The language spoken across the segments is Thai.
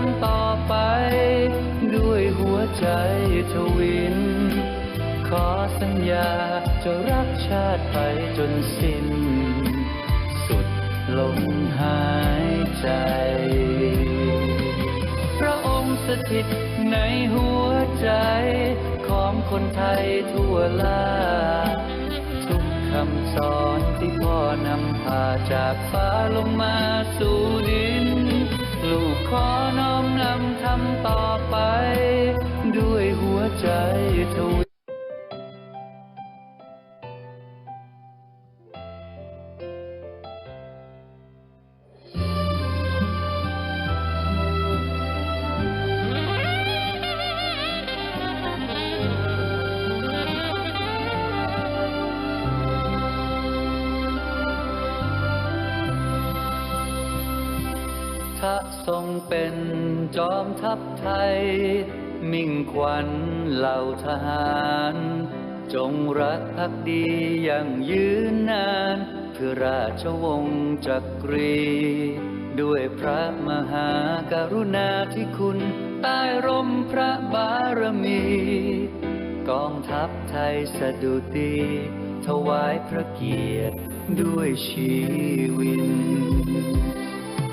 ำต่อไป ด้วยหัวใจทวิน ขอสัญญาจะรักชาติไปจนสิ้น สุดลมหายใจ พระองค์สถิตในหัวใจ ของคนไทยทั่วลาทุกคำสอนที่พ่อนำพาจากฟ้าลงมาสู่ดิน ลูกขอน้อมนำทำต่อไป ด้วยหัวใจทว ทรงเป็นจอมทัพไทย มิ่งขวัญเหล่าทหาร จงรักภักดีอย่างยืนนานเพื่อราชวงศ์จักรี ด้วยพระมหากรุณาธิคุณใต้ร่มพระบารมี กองทัพไทยสะดุดี ถวายพระเกียรติด้วยชีวิน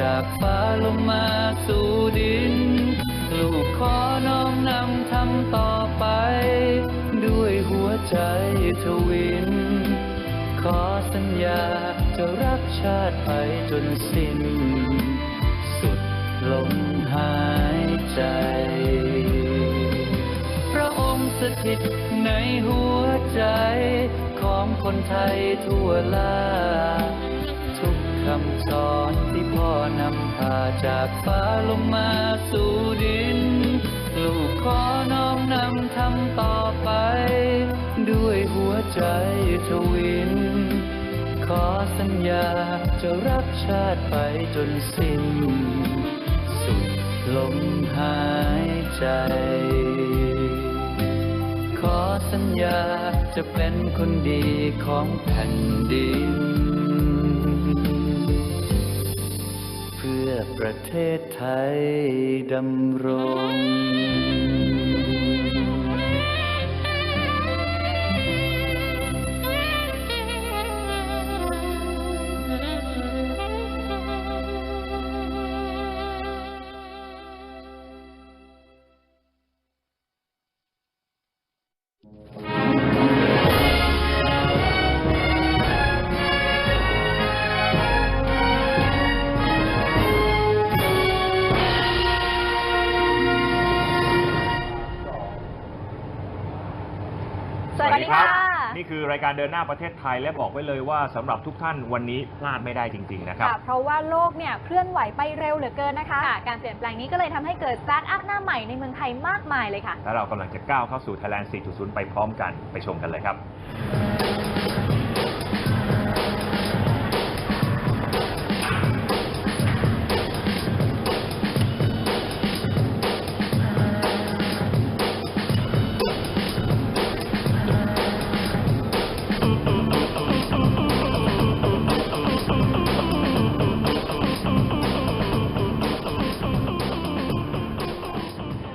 จากฟ้าลงมาสู่ดิน ลูกขอน้อมนำทำต่อไป ด้วยหัวใจทวิน ขอสัญญาจะรักชาติไปจนสิ้น สุดลมหายใจ พระองค์สถิตในหัวใจ ของคนไทยทั่วลา ทุกคำสอน นำพาจากฟ้าลงมาสู่ดิน ลูกขอน้อมนำทำต่อไป ด้วยหัวใจทวิน ขอสัญญาจะรักชาติไปจนสิ้น สุดลมหายใจ ขอสัญญาจะเป็นคนดีของแผ่นดิน ประเทศไทยดำรง สวัสดีค่ะนี่คือรายการเดินหน้าประเทศไทยและบอกไว้เลยว่าสำหรับทุกท่านวันนี้พลาดไม่ได้จริงๆนะครับค่ะเพราะว่าโลกเนี่ยเคลื่อนไหวไปเร็วเหลือเกินนะคะ การเปลี่ยนแปลงนี้ก็เลยทำให้เกิดสตาร์ทอัพหน้าใหม่ในเมืองไทยมากมายเลยค่ะและเรากำลังจะก้าวเข้าสู่ Thailand 4.0 ไปพร้อมกันไปชมกันเลยครับ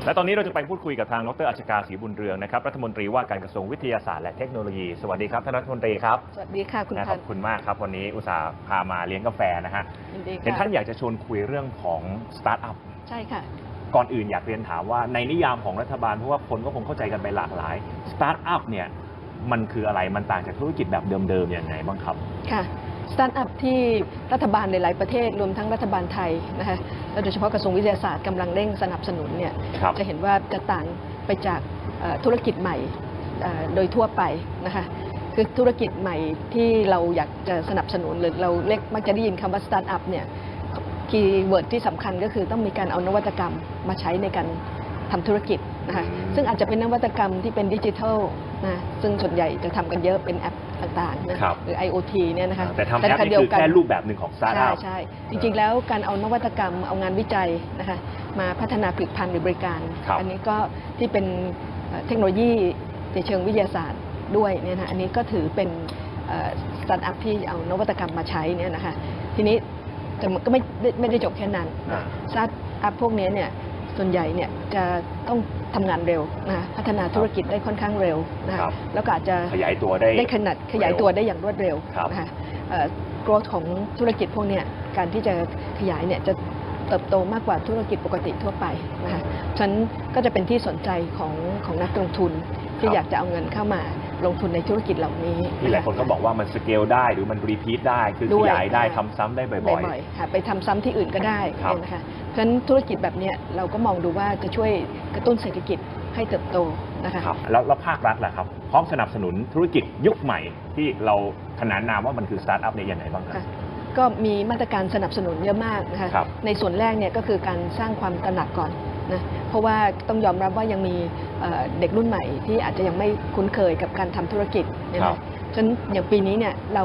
และตอนนี้เราจะไปพูดคุยกับทางดรอัชกาศรีบุญเรืองนะครับรัฐมนตรีว่าการกระทรวงวิทยาศาสตร์และเทคโนโลยี สวัสดีครับท่านรัฐมนตรีครับ สวัสดีค่ะคุณนะขพัอนบธ์คุณมากครับ วันนี้อุตส่าห์พามาเลี้ยงกาแฟนะฮะยินดีเห็นท่านค่ะอยากจะชวนคุยเรื่องของสตาร์ทอัพใช่ค่ะ ก่อนอื่นอยากเรียนถามว่าในนิยามของรัฐบาลเพราะว่าคนก็คงเข้าใจกันไปหลากหลายสตาร์ทอัพเนี่ยมันคืออะไรมันต่างจากธุรกิจแบบเดิมๆยังไงบ้างครับ ค่ะ สตาร์ทอัพที่รัฐบาลในหลายประเทศรวมทั้งรัฐบาลไทยนะคะและโดยเฉพาะกระทรวงวิทยาศาสตร์กำลังเร่งสนับสนุนเนี่ยครับจะเห็นว่าจะต่างไปจากเอ่อธุรกิจใหม่เอ่อโดยทั่วไปนะคะคือธุรกิจใหม่ที่เราอยากจะสนับสนุนหรือเราเรียกมักจะได้ยินคำว่าสตาร์ทอัพเนี่ยคีย์เวิร์ดที่สำคัญก็คือต้องมีการเอานวัตกรรมมาใช้ในการทำธุรกิจนะคะอืมซึ่งอาจจะเป็นนวัตกรรมที่เป็นดิจิทัลนะซึ่งส่วนใหญ่จะทำกันเยอะเป็นแอป ต่างๆนะครับหรือ IoT เนี่ยนะคะแต่ทำแอปขณะนี่เดียวคือกันแค่รูปแบบหนึ่งของสตาร์ทใช่อัพใช่จริงๆแล้วการเอานวัตกรรมเอางานวิจัยนะคะมาพัฒนาผลิตภัณฑ์หรือบริการครับอันี้ก็ที่เป็นเอ่อเทคโนโลยีในเชิงวิทยาศาสตร์ด้วยเนี่ยนะอันนี้ก็ถือเป็นสตาร์ทอัพที่เอานวัตกรรมมาใช้เนี่ยนะคะทีนี้แต่มันก็ไม่ได้ไม่ได้จบแค่นั้นอ่าสตาร์ทอัพพวกนี้เนี่ยส่วนใหญ่เนี่ยจะต้อง ทำงานเร็วนะคะพัฒนาธุรกิจได้ค่อนข้างเร็วนะคะครับแล้วก็อาจจะขยายตัวได้ได้ขนาดขยายตัวได้อย่างรวดเร็วครับ นะคะโกรธของธุรกิจพวกเนี้ยการที่จะขยายเนี่ยจะเติบโตมากกว่าธุรกิจปกติทั่วไปนะคะฉะนั้นก็จะเป็นที่สนใจของของนักลงทุนที่ครับอยากจะเอาเงินเข้ามา ลงทุนในธุรกิจเหล่านี้ที่หลายคนก็บอกว่ามันสเกลได้หรือมันรีพีทได้คือด้ขวยยายได้ค่ะทำซ้ำได้บ่อยบ่อยๆค่ะไปทำซ้ำที่อื่นก็ได้ครับเนี่ยนะคะฉะนั้นธุรกิจแบบเนี้ยเราก็มองดูว่าจะช่วยกระตุ้นเศรษฐกิจให้เติบโตนะคะๆครับแล้วแล้วภาครัฐล่ะครับ พร้อมสนับสนุนธุรกิจยุคใหม่ที่เราขนานนามว่ามันคือสตาร์ทอัพเนี่ยยังไงบ้างครับค่ะก็มีมาตรการสนับสนุนเยอะมากนะคะครับในส่วนแรกเนี่ยก็คือการสร้างความตระหนักก่อน นะเพราะว่าต้องยอมรับว่ายังมีเอ่อเด็กรุ่นใหม่ที่อาจจะยังไม่คุ้นเคยกับการทำธุรกิจเนยครันะบฉะนั้นอย่างปีนี้เนี่ยเรา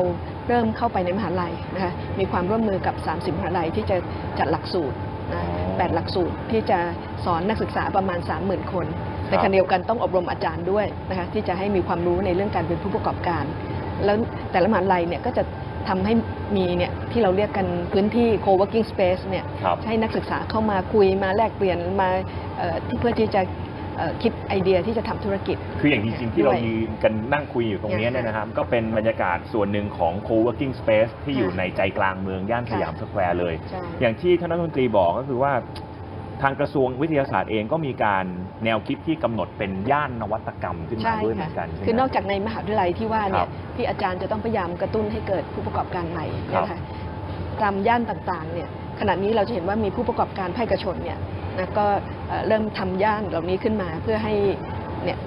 เริ่มเข้าไปในมหาลัยนะคะมีความร่วมมือกับ 30 มหาลัยที่จะจัดหลักสูตรนะแปดหลักสูตรที่จะสอนนักศึกษาประมาณ 30,000 คนในขณะเดียวกันต้องอบรมอาจารย์ด้วยนะคะที่จะให้มีความรู้ในเรื่องการเป็นผู้ประกอบการ แล้วแต่ละมหาลัยเนี่ยก็จะ ทำให้มีเนี่ยที่เราเรียกกันพื้นที่ co-working space เนี่ยครับให้นักศึกษาเข้ามาคุยมาแลกเปลี่ยนมาเอ่อที่เพื่อที่จะเอ่อคิดไอเดียที่จะทำธุรกิจ คืออย่างจริงๆที่เราด้วยยืนกันนั่งคุยอยู่ตรงนี้เนี่ยเนี่ยนะครับ ก็เป็นบรรยากาศส่วนหนึ่งของ co-working space ที่อยู่ค่ะในใจกลางเมืองย่านสยามสแควร์เลย ใช่ อย่างที่ท่านรัฐมนตรีบอกก็คือว่า ทางกระทรวงวิทยาศาสตร์เองก็มีการแนวคิดที่กำหนดเป็นย่านนวัตกรรมขึ้นมาใช่ด้วยเหมืค่ะอนกันใช่ไหม คือนอกจากในมหาวิทยาลัยที่ว่าครัเนี่ยบที่อาจารย์จะต้องพยายามกระตุ้นให้เกิดผู้ประกอบการใหม่ครับนะคะตามย่านต่างๆเนี่ยขณะนี้เราจะเห็นว่ามีผู้ประกอบการภาคเอกชนเนี่ยนะก็เอ่อเริ่มทำย่านเหล่านี้ขึ้นมาเพื่อให้เนี่ย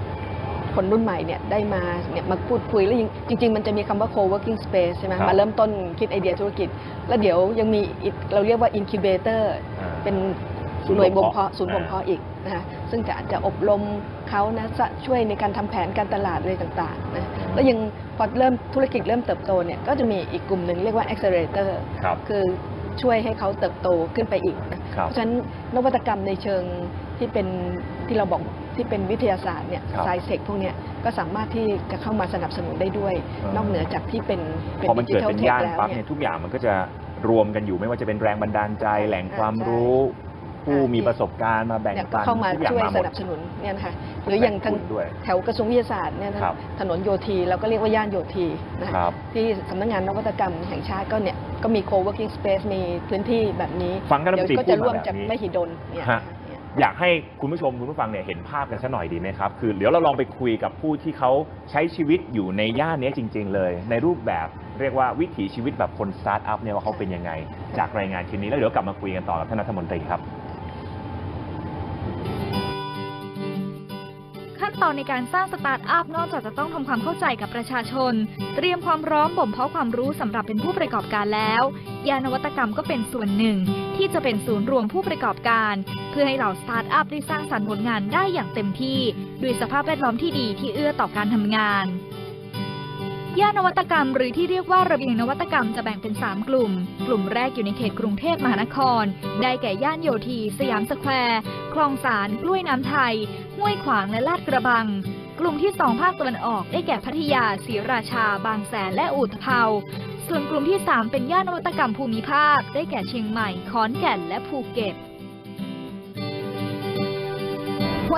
คนรุ่นใหม่เนี่ยได้มาเนี่ยมาพูดคุยแล้วจริง ๆ มันจะมีคำว่า co-working space ใช่ไหมครับ มาเริ่มต้นคิดไอเดียธุรกิจ แล้วเดี๋ยวยังมีอีกเราเรียกว่า incubator อ่า เป็นศูนย์ หน่วยบ่มบ่มเพาะเพาะศูนย์บ่มเพาะอีกนะคะซึ่งจะอาจจะอบรมเขานะจะช่วยในการทำแผนการตลาดอะไรต่างๆนะแล้วยังพอเริ่มธุรกิจเริ่มเติบโตเนี่ยก็จะมีอีกกลุ่มหนึ่งเรียกว่า accelerator ครับคือช่วยให้เขาเติบโตขึ้นไปอีกนะครับเพราะฉะนั้นนวัตกรรมในเชิงที่เป็นที่เราบอกที่เป็นวิทยาศาสตร์เนี่ยครับไซเซกพวกเนี้ยก็สามารถที่จะเข้ามาสนับสนุนได้ด้วยอ่านนอกเหนือจากที่เป็นเป็นพอมันดิจิเกิดทัลเป็นเทคย่านแล้วปั๊บเนี่เนี่ยยทุกอย่างมันก็จะรวมกันอยู่ไม่ว่าจะเป็นแรงบันดาลใจแหล่งความรู้ ผู้อ่ามีมีประสบการณ์มาแบ่งเนี่ยปันเข้ามาทุกอย่างช่วยมาหสมด นับสนุนเนี่ยนะคะหรืออย่างทางแบ่ทุนด้วยแถวกระทรวงวิทยาศาสตร์เนี่ยนะครับถนนโยธีเราก็เรียกว่าย่านโยธีนะคะครับ ที่สำนักงานนวัตกรรมแห่งชาติก็เนี่ยก็มี co-working space มีพื้นที่แบบนี้ฟังท่านรัฐมนตรีเดี๋ยวก็พูจะดร่วมามแบบจากนี้มหิดลเนี่ยฮะ เนี่ยอยากให้คุณผู้ชมคุณผู้ฟังเนี่ยเห็นภาพกันสักหน่อยดีไหมครับ คือเดี๋ยวเราลองไปคุยกับผู้ที่เขาใช้ชีวิตอยู่ในย่านเนี้ยจริง ๆ เลย ในรูปแบบเรียกว่าวิถีชีวิตแบบคนสตาร์ทอัพเนี่ยว่าเขาเป็นยังไง จากรายงานชิ้นนี้แล้วเดี๋ยวกลับมาคุยกันต่อกับท่านรัฐมนตรีครับ ตอนในการสร้างสตาร์ทอัพนอกจากจะต้องทำความเข้าใจกับประชาชน เตรียมความพร้อมบ่มเพาะความรู้สำหรับเป็นผู้ประกอบการแล้ว ยานวัตกรรมก็เป็นส่วนหนึ่ง ที่จะเป็นศูนย์รวมผู้ประกอบการ เพื่อให้เหล่าสตาร์ทอัพได้สร้างสรรค์ผลงานได้อย่างเต็มที่ ด้วยสภาพแวดล้อมที่ดีที่เอื้อต่อการทำงาน ย่านนวัตกรรมหรือที่เรียกว่าระเบียงนวัตกรรมจะแบ่งเป็น 3 กลุ่ม กลุ่มแรกอยู่ในเขตกรุงเทพมหานคร ได้แก่ย่านโยธี สยามสแควร์ คลองสาร กล้วยน้ำไทย ห้วยขวางและลาดกระบัง กลุ่มที่ 2 ภาคตะวันออก ได้แก่พัทยาศรีราชา บางแสนและอุตภเปาส่วนกลุ่มที่ 3 เป็นย่านนวัตกรรมภูมิภาค ได้แก่เชียงใหม่ ขอนแก่น และภูเก็ต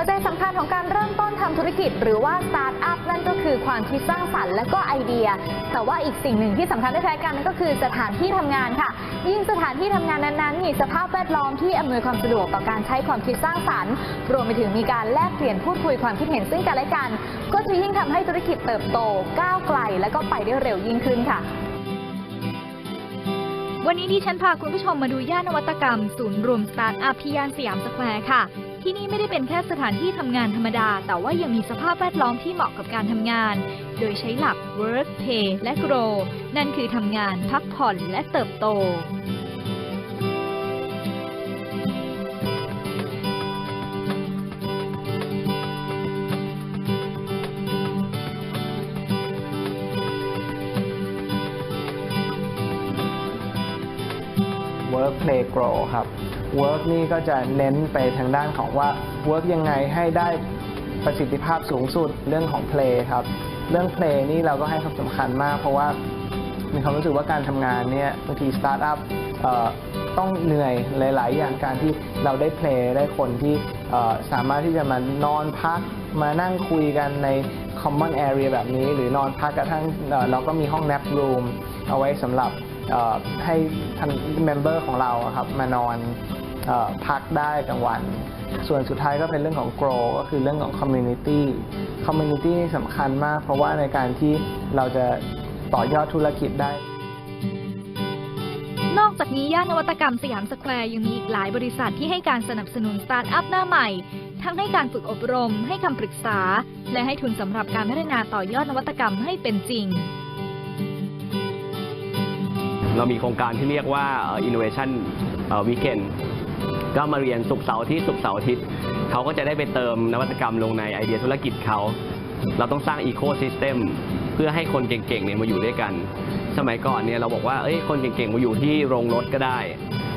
วใจสำคัญของการเริ่มต้นทำธุรกิจ หรือว่าสตาร์ทอัพนั่นก็คือความคิดสร้างสรรค์และก็ไอเดีย แต่ว่าอีกสิ่งหนึ่งที่สำคัญไม่แพ้กันนั่นก็คือสถานที่ทำงานค่ะ ยิ่งสถานที่ทำงานนั้นๆ มีสภาพแวดล้อมที่อำนวยความสะดวกต่อการใช้ความคิดสร้างสรรค์ รวมไปถึงมีการแลกเปลี่ยนพูดคุยความคิดเห็นซึ่งกันและกัน ก็จะยิ่งทำให้ธุรกิจเติบโตก้าวไกล และก็ไปได้เร็วยิ่งขึ้นค่ะวันนี้ดิฉันพาคุณผู้ชมมาดูย่านนวัตกรรม ศูนย์รวมสตาร์ทอัพที่ย่านสยามสแควร์ค่ะ ที่นี่ไม่ได้เป็นแค่สถานที่ทำงานธรรมดา แต่ว่ายังมีสภาพแวดล้อมที่เหมาะกับการทำงาน โดยใช้หลัก work play และ grow นั่นคือทำงาน พักผ่อนและเติบโต work play grow ครับ work นี่ก็จะเน้นไปทางด้านของว่า work ยังไงให้ได้ประสิทธิภาพสูงสุดเรื่องของ play ครับ เรื่อง play นี่เราก็ให้ความสำคัญมาก เพราะว่ามีความรู้สึกว่าการทำงานเนี่ยบางทีสตาร์ทอัพต้องเหนื่อยหลาย ๆ อย่างการที่เราได้ play ได้คนที่สามารถที่จะมานอนพักมานั่งคุยกันใน common area แบบนี้ หรือนอนพักกระทั่งเเราก็มีห้อง nap room เอาไว้สำหรับให้ท่านเมมเบอร์ของเราครับมานอน พักได้กลางวัน ส่วนสุดท้ายก็เป็นเรื่องของ grow ก็คือเรื่องของ community community นี่สำคัญมาก เพราะว่าในการที่เราจะต่อยอดธุรกิจได้ นอกจากนี้ย่านนวัตกรรมสยามสแควร์ยังมีอีกหลายบริษัทที่ให้การสนับสนุนสตาร์ทอัพหน้าใหม่ ทั้งให้การฝึกอบรม ให้คำปรึกษา และให้ทุนสำหรับการพัฒนาต่อยอดนวัตกรรมให้เป็นจริงเรามีโครงการที่เรียกว่าเอ่อ innovation วีเก็มาเรียนสุกเสาร์ที่สุกเสาร์อาทิตย์เขาก็จะได้ไปเติมนวัตกรรมลงในไอเดียธุรกิจเขา เราต้องสร้างอีโค y ิสเต็มเพื่อให้คนเก่งๆเนี่ยมาอยู่ด้วยกัน สมัยก่อนเนี่ยเราบอกว่าเอ้ยคนเก่งๆมาอยู่ที่โรงรถก็ได้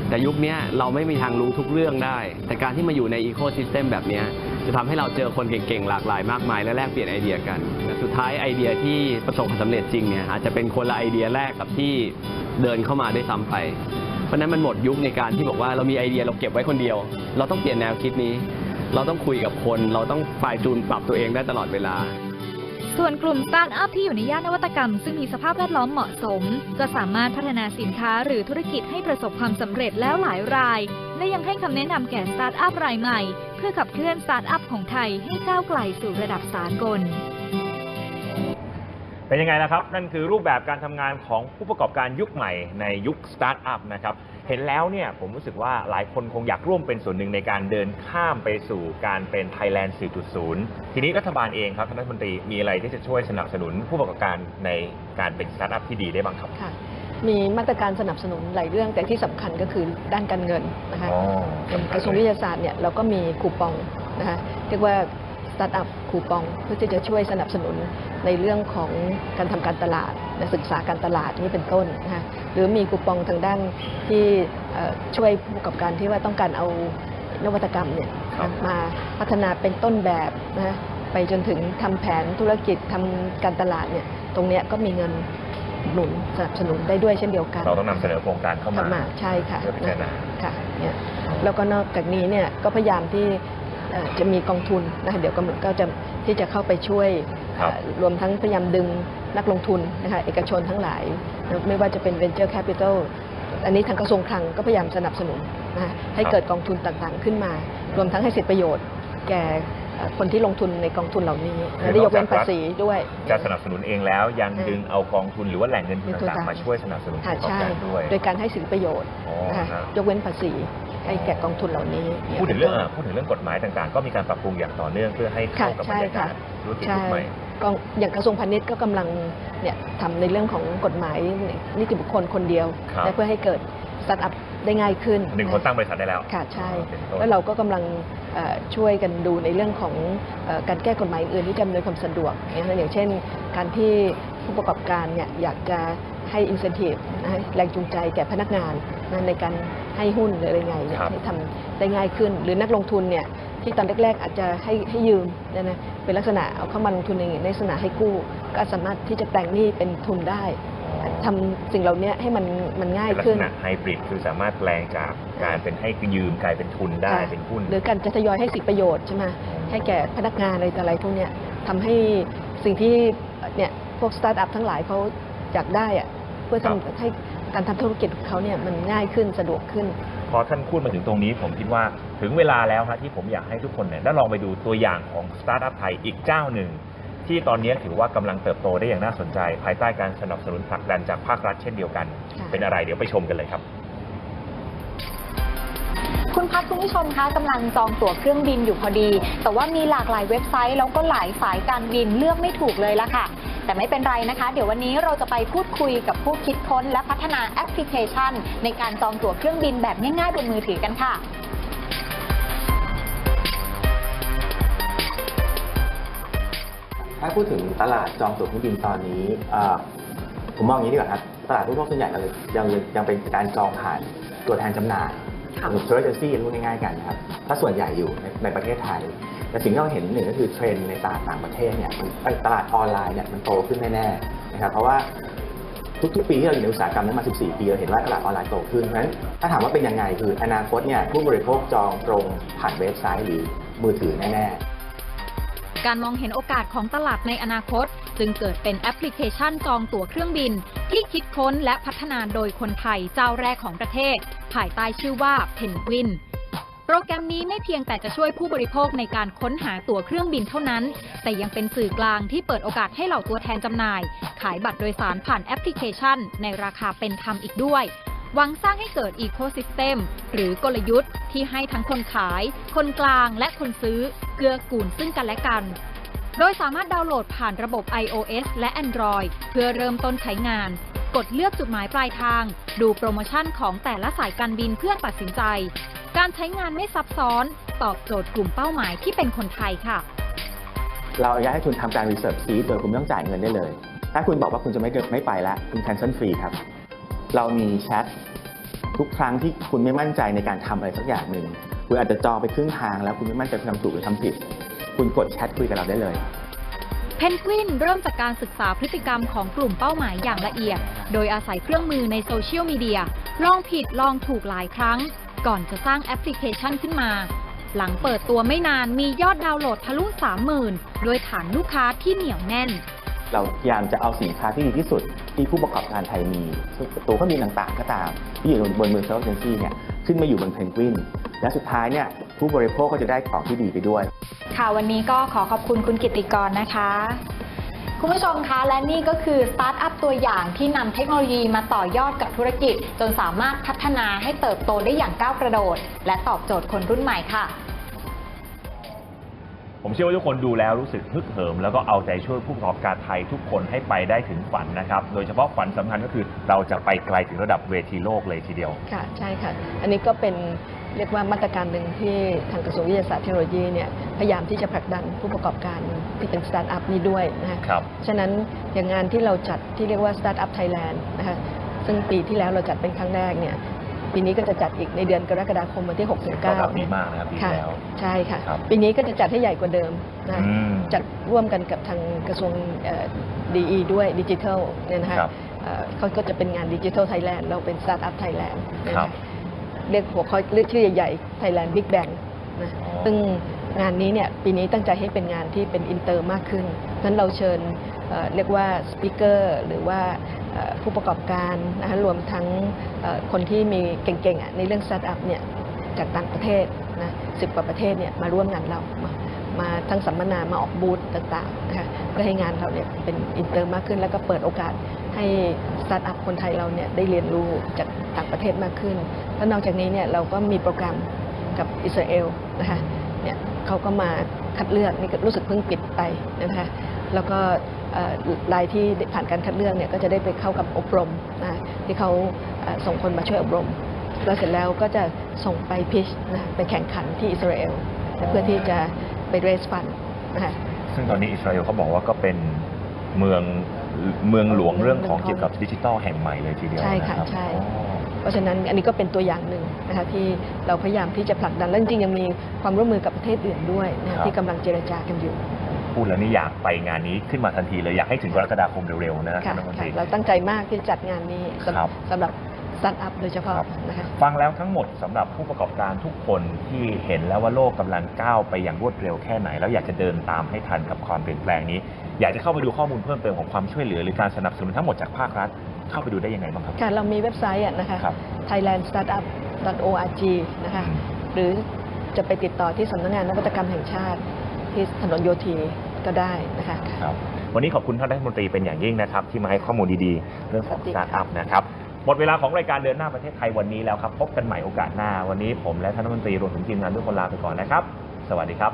แต่ยุคนี้เราไม่มีทางรู้ทุกเรื่องได้ แต่การที่มาอยู่ในอีโค y ิสเต็มแบบนี้จะทำให้เราเจอคนเก่งๆ หลากหลายมากมาย และแลกเปลี่ยนไอเดียกัน สุดท้ายไอเดียที่ประสบความสำเร็จจริงเนี่ยอาจจะเป็นคนละไอเดียแรกกับที่เดินเข้ามาได้ซ้ำไป ราะนั้นมันหมดยุคในการที่บอกว่าเรามีไอเดียเราเก็บไว้คนเดียว เราต้องเปลี่ยนแนวคิดนี้ เราต้องคุยกับคน เราต้องฝ่ายจูนปรับตัวเองได้ตลอดเวลา ส่วนกลุ่มสตาร์ทอัพที่อยู่ในย่านนวัตกรรม ซึ่งมีสภาพแวดล้อมเหมาะสม จะสามารถพัฒนาสินค้าหรือธุรกิจให้ประสบความสำเร็จแล้วหลายราย และยังให้คำแนะนำแก่สตาร์ทอัพรายใหม่ เพื่อขับเคลื่อนสตาร์ทอัพของไทยให้ก้าวไกลสู่ระดับสากล เป็นยังไงล่ะครับ นั่นคือรูปแบบการทำงานของผู้ประกอบการยุคใหม่ในยุคสตาร์ทอัพนะครับเห็นแล้วเนี่ยผมรู้สึกว่าหลายคนคงอยากร่วมเป็นส่วนหนึ่งในการเดินข้ามไปสู่การเป็น Thailand 4.0 ทีนี้รัฐบาลเองครับท่านรัฐมนตรีมีอะไรที่จะช่วยสนับสนุนผู้ประกอบการในการเป็นสตาร์ทอัพที่ดีได้บ้างครับค่ะมีมาตรการสนับสนุนหลายเรื่องแต่ที่สำคัญก็คือด้านการเงินนะคะอ๋อเป็นกระทรวงวิทยาศาสตร์เนี่ยเราก็มีคูปองนะคะเรียกว่า สตาร์ทอัพคูปอง เพื่อที่จะช่วยสนับสนุนในเรื่องของการทำการตลาดและศึกษาการตลาดนี่เป็นต้นนะคะหรือมีคูปองทางด้านที่เอ่อช่วยผู้ประกอบการที่ว่าต้องการเอานวัตกรรมเนี่ยครับมาพัฒนาเป็นต้นแบบนะไปจนถึงทำแผนธุรกิจทำการตลาดเนี่ยตรงเนี้ยก็มีเงินหนุนสนับสนุนได้ด้วยเช่นเดียวกัน เราต้องนำเสนอโครงการเข้ามาเข้ามาใช่ค่ะเพื่อพิจารณาค่ะเนี่ยแล้วก็นอกจากนี้เนี่ยก็พยายามที่เอ่อ จะมีกองทุนนะคะเดี๋ยวก็มันก็จะที่จะเข้าไปช่วยครับเอ่อรวมทั้งพยายามดึงนักลงทุนนะคะเอกชนทั้งหลายนะไม่ว่าจะเป็น venture capital อันนี้ทางกระทรวงคลังก็พยายามสนับสนุนนะคะให้เกิดกองทุนต่างๆขึ้นมา รวมทั้งให้สิทธิประโยชน์ แก่เอ่อคนที่ลงทุนในกองทุนเหล่านี้คือได้ยกเว้นนอกจากภาษีด้วย จะสนับสนุนเองแล้วยังอืมดึงเอากองทุนหรือว่าแหล่งเงินทุนมีตัวต่างต่างๆมาช่วยสนับสนุนผู้ค่ะประกอบใช่การด้วย โดยการให้สิทธิประโยชน์อ๋อนะคะครับยกเว้นภาษี ให้แก่กองทุนเหล่านี้พูดถึงเรื่องเอ่อพูดถึงเรื่องกฎหมายต่างๆ ก็มีการปรับปรุงอย่างต่อเนื่องเพื่อให้เข้ากับบรรยากาศธุรกิจใช่ยุคใหม่กองอย่างกระทรวงพาณิชย์ก็กำลังเนี่ยทำในเรื่องของกฎหมายนิติบุคคลคนเดียวครับและเพื่อให้เกิดสตาร์ทอัพได้ง่ายขึ้นหนึ่งคนตั้งบริษัทได้แล้วค่ะใช่เป็นต้นแล้วเราก็กำลังเอ่อช่วยกันดูในเรื่องของเอ่อการแก้กฎหมายอื่นที่จะอำนวยความสะดวกนะอย่างเช่นการที่ผู้ประกอบการเนี่ยอยากจะ ให้ incentive นะให้แรงจูงใจแก่พนักงานนะในการให้หุ้นหรืออะไรไงเนี่ยครับ ให้ทำได้ง่ายขึ้น หรือนักลงทุนเนี่ยที่ตอนแรก ๆ อาจจะให้ให้ยืมเนยนะเป็นลักษณะเอาเข้ามาลงทุนในในลักษณะให้กู้ ก็สามารถที่จะแต่งหนี้เป็นทุนได้ทำสิ่งเหล่านี้ให้มันมันง่ายเป็นลักขึ้ษน ณะไฮบริดคือสามารถแปลงจากการเป็นให้ยืมกลายเป็นทุนได้ค่ะเป็นหุ้น หรือการจะทยอยให้สิทธิประโยชน์ใช่ไหมให้แก่พนักงานอะไรต่ออะไรพวกเนี้ยทำให้สิ่งที่เนี่ยพวกสตาร์ทอัพทั้งหลายเขาอยากได้อะ เพื่อครับทำให้การทำธุรกิจของเขาเนี่ยมันง่ายขึ้นสะดวกขึ้น พอท่านพูดมาถึงตรงนี้ผมคิดว่าถึงเวลาแล้วฮะที่ผมอยากให้ทุกคนเนี่ยได้ลองไปดูตัวอย่างของสตาร์ทอัพไทยอีกเจ้าหนึ่ง ที่ตอนนี้ถือว่ากำลังเติบโตได้อย่างน่าสนใจ ภายใต้การสนับสนุนผลักดันจากภาครัฐเช่นเดียวกัน ค่ะ เป็นอะไรเดี๋ยวไปชมกันเลยครับ คุณพัดคุณผู้ชมคะกำลังจองตั๋วเครื่องบินอยู่พอดี แต่ว่ามีหลากหลายเว็บไซต์แล้วก็หลายสายการบินเลือกไม่ถูกเลยละค่ะ แต่ไม่เป็นไรนะคะ เดี๋ยววันนี้เราจะไปพูดคุยกับผู้คิดค้นและพัฒนาแอปพลิเคชัน ในการจองตั๋วเครื่องบินแบบง่ายๆบนมือถือกันค่ะ ถ้าพูดถึงตลาดจองตั๋วเครื่องบินตอนนี้อ่าผมมองอย่างนี้ดีกว่าครับ ตลาดผู้บริโภคส่วนใหญ่เรายังยังเป็นการจองผ่านตัวแทนจำหน่ายค่ะหรือ tour agency พูดง่ายๆกันนะครับ ถ้าส่วนใหญ่อยู่ในในประเทศไทย แต่สิ่งที่เราเห็นหนึ่งก็คือเทรนด์ในตลาดต่างประเทศเนี่ยตลาดออนไลน์เนี่ยมันโตขึ้นแน่ๆนะครับเพราะว่าทุกๆปีที่เราอยู่ในอุตสาหกรรมนี้มา 14 ปีเราเห็นว่าตลาดออนไลน์โตขึ้นเพราะฉะนั้นถ้าถามว่าเป็นยังไงคืออนาคตเนี่ยผู้บริโภคจองตรงผ่านเว็บไซต์หรือมือถือแน่ๆ การมองเห็นโอกาสของตลาดในอนาคต จึงเกิดเป็นแอปพลิเคชันจองตั๋วเครื่องบิน ที่คิดค้นและพัฒนาโดยคนไทยเจ้าแรกของประเทศ ภายใต้ชื่อว่าเพนกวิน โปรแกรมนี้ไม่เพียงแต่จะช่วยผู้บริโภคในการค้นหาตั๋วเครื่องบินเท่านั้น แต่ยังเป็นสื่อกลางที่เปิดโอกาสให้เหล่าตัวแทนจำหน่าย ขายบัตรโดยสารผ่านแอปพลิเคชัน ในราคาเป็นธรรมอีกด้วยหวังสร้างให้เกิดอีโคซิสเต็มหรือกลยุทธ์ที่ให้ทั้งคนขาย คนกลางและคนซื้อ เกื้อกูลซึ่งกันและกัน โดยสามารถดาวน์โหลดผ่านระบบ iOS และ Android เพื่อเริ่มต้นใช้งาน กดเลือกจุดหมายปลายทาง ดูโปรโมชั่นของแต่ละสายการบินเพื่อตัดสินใจ การใช้งานไม่ซับซ้อน ตอบโจทย์กลุ่มเป้าหมายที่เป็นคนไทยค่ะ เราอยากให้คุณทำการรีเสิร์ชซีโดยคุณไม่ต้องจ่ายเงินได้เลย ถ้าคุณบอกว่าคุณจะไม่เกิดไม่ไปแล้วคุณ cancel ฟรีครับ เรามีแชททุกครั้งที่คุณไม่มั่นใจในการทำอะไรสักอย่างหนึ่งคุณอาจจะจองไปครึ่งทางแล้วคุณไม่มั่นใจคุณทำถูกหรือทำผิด คุณกดแชทคุยกับเราได้เลย เพนกวินเริ่มจากการศึกษาพฤติกรรมของกลุ่มเป้าหมายอย่างละเอียด โดยอาศัยเครื่องมือในโซเชียลมีเดีย ลองผิดลองถูกหลายครั้ง ก่อนจะสร้างแอปพลิเคชันขึ้นมา หลังเปิดตัวไม่นานมียอดดาวน์โหลดทะลุ30,000 โดยฐานลูกค้าที่เหนียวแน่น เราพยายามจะเอาสินค้าที่ดีที่สุด ที่ผู้ประกอบการไทยมี ตัวเครื่องบินต่างๆ ก็ตาม ที่อยู่บนมือเซอร์เจนซี่เนี่ยขึ้นมาอยู่บนเพนกวิน และสุดท้ายเนี่ยผู้บริโภคก็จะได้ของที่ดีไปด้วย ค่ะวันนี้ก็ขอขอบคุณคุณกิติกรนะคะ คุณผู้ชมคะและนี่ก็คือสตาร์ทอัพตัวอย่างที่นำเทคโนโลยีมาต่อยอดกับธุรกิจ จนสามารถพัฒนาให้เติบโตได้อย่างก้าวกระโดด และตอบโจทย์คนรุ่นใหม่ค่ะผมเชื่อว่าทุกคนดูแล้วรู้สึกฮึกเหิม แล้วก็เอาใจช่วยผู้ประกอบการไทยทุกคนให้ไปได้ถึงฝันนะครับ โดยเฉพาะฝันสำคัญก็คือเราจะไปไกลถึงระดับเวทีโลกเลยทีเดียว ค่ะ ใช่ค่ะ อันนี้ก็เป็น เรียกว่ามาตรการหนึ่งที่ทางกระทรวงวิทยาศาสตร์เทคโนโลยีเนี่ยพยายามที่จะผลักดันผู้ประกอบการที่เป็นสตาร์ทอัพนี้ด้วยนะคะครับฉะนั้นอย่างงานที่เราจัดที่เรียกว่า Startup Thailand นะคะซึ่งปีที่แล้วเราจัดเป็นครั้งแรกเนี่ยปีนี้ก็จะจัดอีกในเดือนกรกฎาคมวันที่ 6 ถึงตอบรับ9ดีมากนะครับปีที่ค่ะแล้วใช่ค่ะครับปีนี้ก็จะจัดให้ใหญ่กว่าเดิมนะอืมจัดร่วมกันกับทางกระทรวงดีด้วยดิจิทัลเนี่ยนะคะครับเอ่อเขาก็จะเป็นงานดิจิทัลไทยแลนด์เราเป็นสตาร์ทอัพไทยแลนด์ครับ เรียกหัวข้อเรียกชื่อใหญ่ๆ Thailand Big Bang นะอ๋อซึ่งงานนี้เนี่ยปีนี้ตั้งใจให้เป็นงานที่เป็นอินเตอร์มากขึ้นเพราะฉะนั้นเราเชิญเอ่อเรียกว่าสปิเกอร์หรือว่าเอ่อผู้ประกอบการนะคะรวมทั้งเอ่อคนที่มีเก่งๆอะในเรื่องสตาร์ทอัพเนี่ยจากต่างประเทศนะสิบกว่าประเทศเนี่ยมาร่วมงานเรา มาทั้งสัมมนามาออกบูธต่างๆนะคะเพื่อให้งานเราเนี่ยเป็นอินเตอร์มากขึ้น แล้วก็เปิดโอกาสให้สตาร์ทอัพคนไทยเราเนี่ยได้เรียนรู้จากต่างประเทศมากขึ้น แล้วนอกจากนี้เนี่ยเราก็มีโปรแกรมกับอิสราเอลนะคะเนี่ยเขาก็มาคัดเลือกนี่ก็รู้สึกเพิ่งปิดไปนะคะแล้วก็รายที่ผ่านการคัดเลือกเนี่ยก็จะได้ไปเข้ากับอบรมนะที่เขาส่งคนมาช่วยอบรมแล้วเสร็จแล้วก็จะส่งไปพิชนะไปแข่งขันที่อิสราเอลเพื่อที่จะ ไปเรสฟันนะคะ ซึ่งตอนนี้อิสราเอลเขาบอกว่าก็เป็นเมืองเมืองหลวงเรื่องของเกี่ยวกับดิจิทัลแห่งใหม่เลยทีเดียวใช่ค่ะนรับใช่อ๋อเพราะฉะนั้นอันนี้ก็เป็นตัวอย่างหนึ่งนะคะที่เราพยายามที่จะผลักดัน และจริงๆยังมีความร่วมมือกับประเทศอื่นด้วยนะคะที่กำลังเจรจากันอยู่ พูดแล้วนี่อยากไปงานนี้ขึ้นมาทันทีเลยอยากให้ถึงกรกฎาคมเร็วๆนะค่ะท่านรัฐมนตค่ะรีเราตั้งใจมากที่จะจัดงานนี้สำครับ สำหรับ สตาร์ทอัพโดยเฉพาะครับนะคะฟังแล้วทั้งหมดสำหรับผู้ประกอบการทุกคนที่เห็นแล้วว่าโลกกำลังก้าวไปอย่างรวดเร็วแค่ไหน แล้วอยากจะเดินตามให้ทันกับความเปลี่ยนแปลงนี้ อยากจะเข้าไปดูข้อมูลเพิ่มเติมของความช่วยเหลือหรือการสนับสนุนทั้งหมดจากภาครัฐ เข้าไปดูได้ยังไงบ้างครับค่ะเรามีเว็บไซต์อะนะคะครับ thailandstartup.org นะคะหรือจะไปติดต่อที่สำนักงานนวัตกรรมแห่งชาติที่ถนนโยธีก็ได้นะคะครับวันนี้ขอบคุณท่านรัฐมนตรีเป็นอย่างยิ่งนะครับ ที่มาให้ข้อมูลดีๆ เรื่องของสวัสดีสตาร์ทอัพนะครับ หมดเวลาของรายการเดินหน้าประเทศไทยวันนี้แล้วครับ พบกันใหม่โอกาสหน้า วันนี้ผมและท่านรัฐมนตรีรวมถึงทีมงานทุกคนลาไปก่อนนะครับ สวัสดีครับ